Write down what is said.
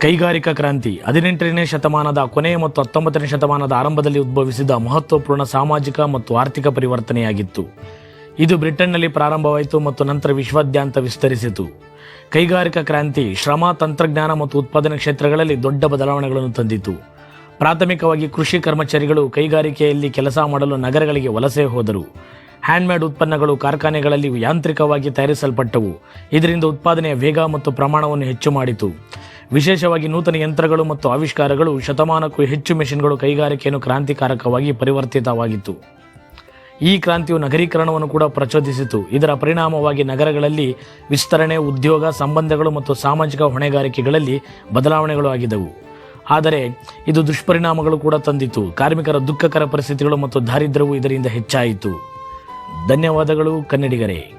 ಕೈಗಾರಿಕಾ ಕ್ರಾಂತಿ ಹದಿನೆಂಟನೇ ಶತಮಾನದ ಕೊನೆಯ ಮತ್ತು ಹತ್ತೊಂಬತ್ತನೇ ಶತಮಾನದ ಆರಂಭದಲ್ಲಿ ಉದ್ಭವಿಸಿದ ಮಹತ್ವಪೂರ್ಣ ಸಾಮಾಜಿಕ ಮತ್ತು ಆರ್ಥಿಕ ಪರಿವರ್ತನೆಯಾಗಿತ್ತು. ಇದು ಬ್ರಿಟನ್ನಲ್ಲಿ ಪ್ರಾರಂಭವಾಯಿತು ಮತ್ತು ನಂತರ ವಿಶ್ವಾದ್ಯಂತ ವಿಸ್ತರಿಸಿತು. ಕೈಗಾರಿಕಾ ಕ್ರಾಂತಿ ಶ್ರಮ, ತಂತ್ರಜ್ಞಾನ ಮತ್ತು ಉತ್ಪಾದನೆ ಕ್ಷೇತ್ರಗಳಲ್ಲಿ ದೊಡ್ಡ ಬದಲಾವಣೆಗಳನ್ನು ತಂದಿತು. ಪ್ರಾಥಮಿಕವಾಗಿ ಕೃಷಿ ಕರ್ಮಚಾರಿಗಳು ಕೈಗಾರಿಕೆಯಲ್ಲಿ ಕೆಲಸ ಮಾಡಲು ನಗರಗಳಿಗೆ ವಲಸೆ ಹೋದರು. ಹ್ಯಾಂಡ್ಮೇಡ್ ಉತ್ಪನ್ನಗಳು ಕಾರ್ಖಾನೆಗಳಲ್ಲಿ ಯಾಂತ್ರಿಕವಾಗಿ ತಯಾರಿಸಲ್ಪಟ್ಟವು. ಇದರಿಂದ ಉತ್ಪಾದನೆಯ ವೇಗ ಮತ್ತು ಪ್ರಮಾಣವನ್ನು ಹೆಚ್ಚು ಮಾಡಿತು. ವಿಶೇಷವಾಗಿ ನೂತನ ಯಂತ್ರಗಳು ಮತ್ತು ಆವಿಷ್ಕಾರಗಳು ಶತಮಾನಕ್ಕೂ ಹೆಚ್ಚು ಮೆಷಿನ್ಗಳು ಕೈಗಾರಿಕೆಯನ್ನು ಕ್ರಾಂತಿಕಾರಕವಾಗಿ ಪರಿವರ್ತಿತವಾಗಿತ್ತು. ಈ ಕ್ರಾಂತಿಯು ನಗರೀಕರಣವನ್ನು ಕೂಡ ಪ್ರಚೋದಿಸಿತು. ಇದರ ಪರಿಣಾಮವಾಗಿ ನಗರಗಳಲ್ಲಿ ವಿಸ್ತರಣೆ, ಉದ್ಯೋಗ, ಸಂಬಂಧಗಳು ಮತ್ತು ಸಾಮಾಜಿಕ ಹೊಣೆಗಾರಿಕೆಗಳಲ್ಲಿ ಬದಲಾವಣೆಗಳು ಆಗಿದ್ದವು ಆದರೆ ಇದು ದುಷ್ಪರಿಣಾಮಗಳು ಕೂಡ ತಂದಿತು. ಕಾರ್ಮಿಕರ ದುಃಖಕರ ಪರಿಸ್ಥಿತಿಗಳು ಮತ್ತು ದಾರಿದ್ರ್ಯವು ಇದರಿಂದ ಹೆಚ್ಚಾಯಿತು. ಧನ್ಯವಾದಗಳು ಕನ್ನಡಿಗರೇ.